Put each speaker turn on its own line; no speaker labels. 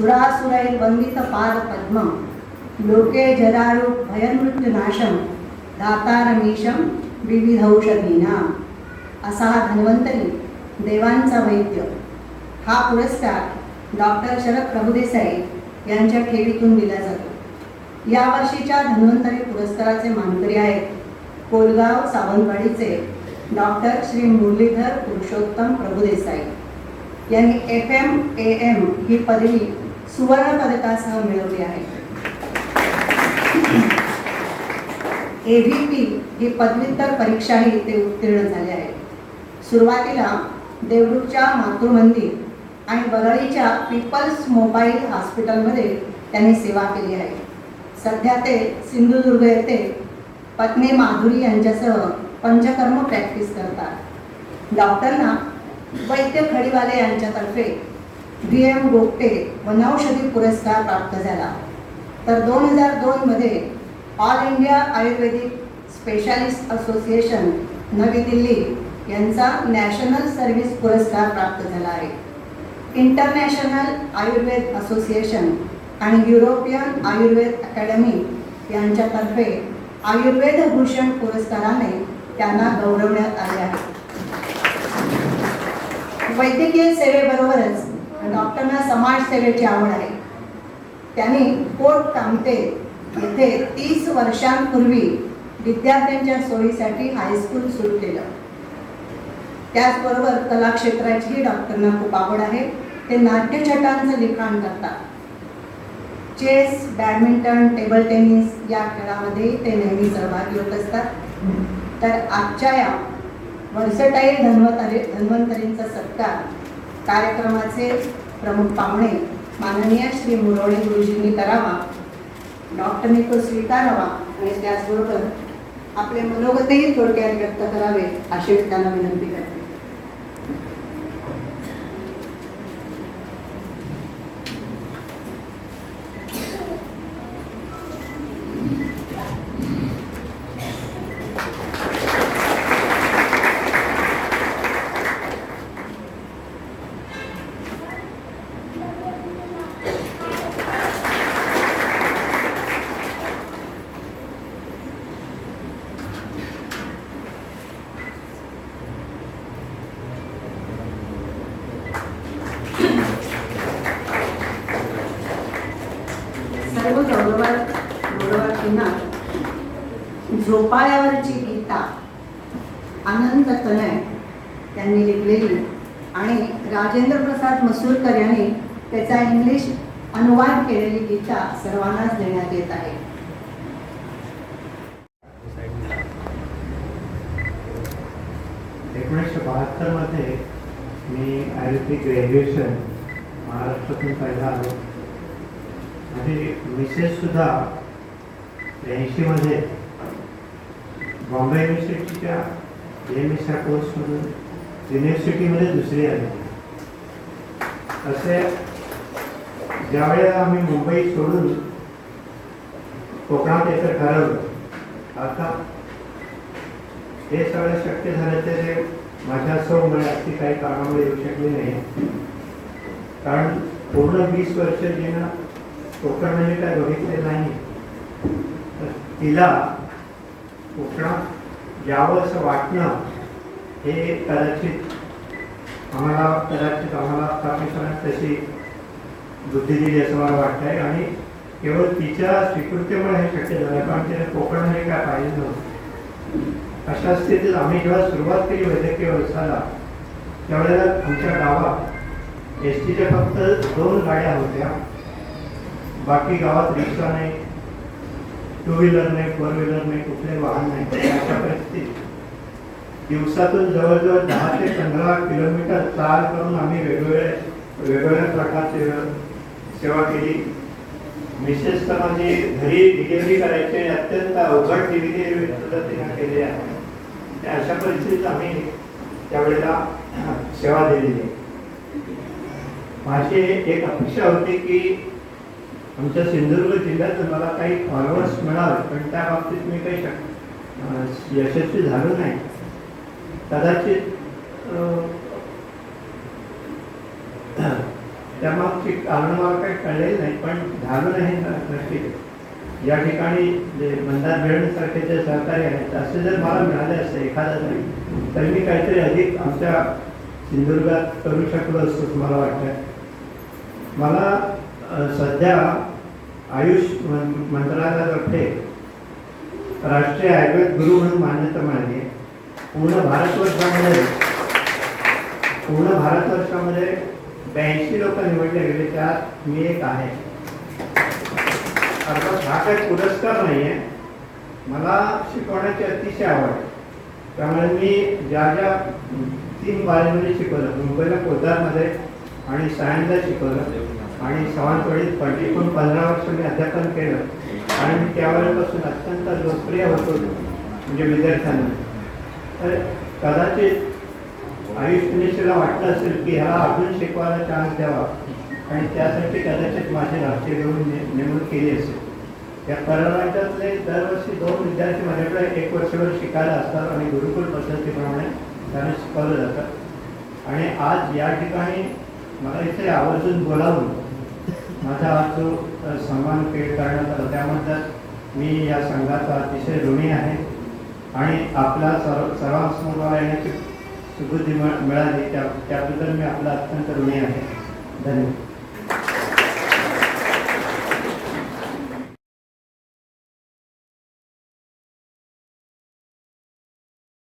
सुरासुरैर्वन्दित पाद लोके जरारु भयमृत्युनाशं दातारमीशं विविधौषधीना। असा हा धन्वंतरी देवांचा वैद्य. हा पुरस्कार डॉक्टर शरद प्रभुदेसाई यांच्या ठेवीतून दिला जातो. यावर्षीच्या धन्वंतरी पुरस्काराचे मानकरी आहेत कोलगाव सावंतवाडीचे डॉक्टर श्री मुरलीधर पुरुषोत्तम प्रभुदेसाई. यांनी एफ एम ए एम ही पदवी सुवर्ण पदकासह मिळवली आहे. ए ही पदव्युत्तर परीक्षाही ते उत्तीर्ण झाले आहेत सुरुवातीला देवरूखच्या मातृमंदिर आणि वरळीच्या पीपल्स मोबाईल हॉस्पिटलमध्ये त्यांनी सेवा केली आहे. सध्या ते सिंधुदुर्ग येथे पत्नी माधुरी यांच्यासह पंचकर्म प्रॅक्टिस करतात. डॉक्टरना वैद्य खडीवाले यांच्यातर्फे व्ही एम गोपटे वनौषधी पुरस्कार प्राप्त झाला. तर दोन हजार दोनमध्ये all India ayurvedic specialist association Navi Delhi यांचा नॅशनल सर्व्हिस पुरस्कार प्राप्त झाला आहे. इंटरनॅशनल आयुर्वेद असोसिएशन आणि युरोपियन आयुर्वेद अकॅडमी यांच्यातर्फे आयुर्वेद भूषण पुरस्काराने त्यांना गौरवण्यात आले आहे. वैद्यकीय सेवेबरोबरच डॉक्टरना समाजसेवेची आवड आहे. त्यांनी कोट कामते येथे तीस वर्षांपूर्वी विद्यार्थ्यांच्या सोयीसाठी हायस्कूल सुरू केलं. त्याचबरोबर कलाक्षेत्राचीही डॉक्टरना खूप आवड आहे. ते नाट्यछटांचं लिखाण करतात. चेस बॅडमिंटन टेबल टेनिस या खेळामध्ये ते नेहमी सहभागी होत असतात. तर आजच्या या वर्सटाईल धन्वतरी धन्वंतरींचा सत्कार कार्यक्रमाचे प्रमुख पाहुणे माननीय श्री मुरवणे गुरुजींनी करावा डॉक्टरने तो स्वीकारावा आणि त्याचबरोबर आपले मनोगतही थोडक्यात व्यक्त करावे अशी मी त्यांना विनंती करते सर्व गौरवात गौरवार्थींना झोपाळ्यावरची गीता आनंद तनय त्यांनी लिहिलेली आणि राजेंद्र प्रसाद मसूरकर यांनी त्याचा इंग्लिश अनुवाद केलेली गीता सर्वांनाच देण्यात येत आहे.
एकोणीसशे बहात्तरमध्ये मी आयुर्वेदिक ग्रॅज्युएशन महाराष्ट्रातून पहिला आलो माझी मिसेससुद्धा त्र्याऐंशीमध्ये बॉम्बे युनिव्हर्सिटीच्या एम एस या कोर्समधून युनिव्हर्सिटीमध्ये दुसरी आली. असे ज्यावेळेला आम्ही मुंबई सोडून कोकणात यायचं ठरवलं आता हे सगळं शक्य झालं ते माझ्या सौमुळे अगदी काही कारणामुळे येऊ शकले नाही. कारण पूर्ण वीस वर्ष जिनं कोकण म्हणजे काय बघितले नाही तर तिला कोकणात यावं असं वाटणं हे कदाचित आम्हाला कदाचित आम्हाला पाकिस्तानात तशी बुद्धी दिली असं मला वाटतं आहे आणि केवळ तिच्या स्वीकृतीमुळे हे शक्य झालं कारण तिने कोकण हे काय पाहिजे नव्हतं. अशा स्थितीत आम्ही जेव्हा सुरुवात केली वैद्यकीय व्यवसायाला त्यावेळेला आमच्या गावात एस टीच्या फक्त दोन गाड्या होत्या. बाकी गावात रिक्षा नाही टू व्हीलर नाही फोर व्हीलर नाही कुठले वाहन नाही. अशा परिस्थितीत दिवसातून जवळजवळ दहा ते पंधरा किलोमीटर चाल करून आम्ही वेगवेगळे वेगवेगळ्या प्रकारची सेवा केली. विशेषतः म्हणजे माझी घरी डिलिव्हरी करायची अत्यंत अवघड डिलिव्हरी पद्धतीने केली आहे. त्या अशा परिस्थितीत आम्ही त्यावेळेला सेवा दिलेली माझी एक अपेक्षा होती की आमच्या सिंधुदुर्ग जिल्ह्यात मला काही फॉलोअर्स मिळावे पण त्या बाबतीत मी काही शक यशस्वी झालो नाही. कदाचित अं, त्यामागची कारण मला काही कळलेली नाही पण झालं नाही नक्की या ठिकाणी जे मंदार भेळसारखे जे सहकारी आहेत असे जर मला मिळाले असते एखादा नाही तर मी काहीतरी अधिक आमच्या सिंधुदुर्गात करू शकलो असतो तुम्हाला मला वाटतं. मला सध्या आयुष मंत्रालयातर्फे राष्ट्रीय आयुर्वेद गुरु म्हणून मान्यता मिळाली आहे. पूर्ण भारतवर्षामध्ये पूर्ण भारतवर्षामध्ये ब्याऐंशी लोक निवडले गेले त्यात मी एक आहे. अर्थात हा काही पुरस्कार नाही आहे. मला शिकवण्याची अतिशय आवड त्यामुळे मी ज्या ज्या तीन कॉलेजमध्ये शिकवलं मुंबईला पोद्दारमध्ये आणि सायन्सला शिकवलं. आणि सावंतवाडीत पण एकूण पंधरा वर्ष मी अध्यापन केलं. आणि मी त्यावेळेपासून अत्यंत लोकप्रिय होतो म्हणजे विद्यार्थ्यांना. तर कदाचित आयुष मिनिस्टरला वाटलं असेल की ह्याला अजून शिकवायला चान्स द्यावा. आणि त्यासाठी कदाचित माझी राष्ट्रीय घेऊन नेमणूक केली असेल. या परराज्यातले दरवर्षी दोन विद्यार्थी माझ्याकडे एक वर्षभर शिकायला असतात आणि गुरुकुल पद्धतीप्रमाणे त्यांना शिकवलं जातं. आणि आज या ठिकाणी मला इथे आवर्जून बोलावून माझा आज जो सन्मान पेड करण्यात आला त्याबद्दल मी या संघाचा अतिशय ऋणी आहे. आणि आपला सर्व सर्वांसमोर येण्याची सुबुद्धी मिळाली त्या त्याबद्दल मी आपला अत्यंत ऋणी आहे. धन्यवाद.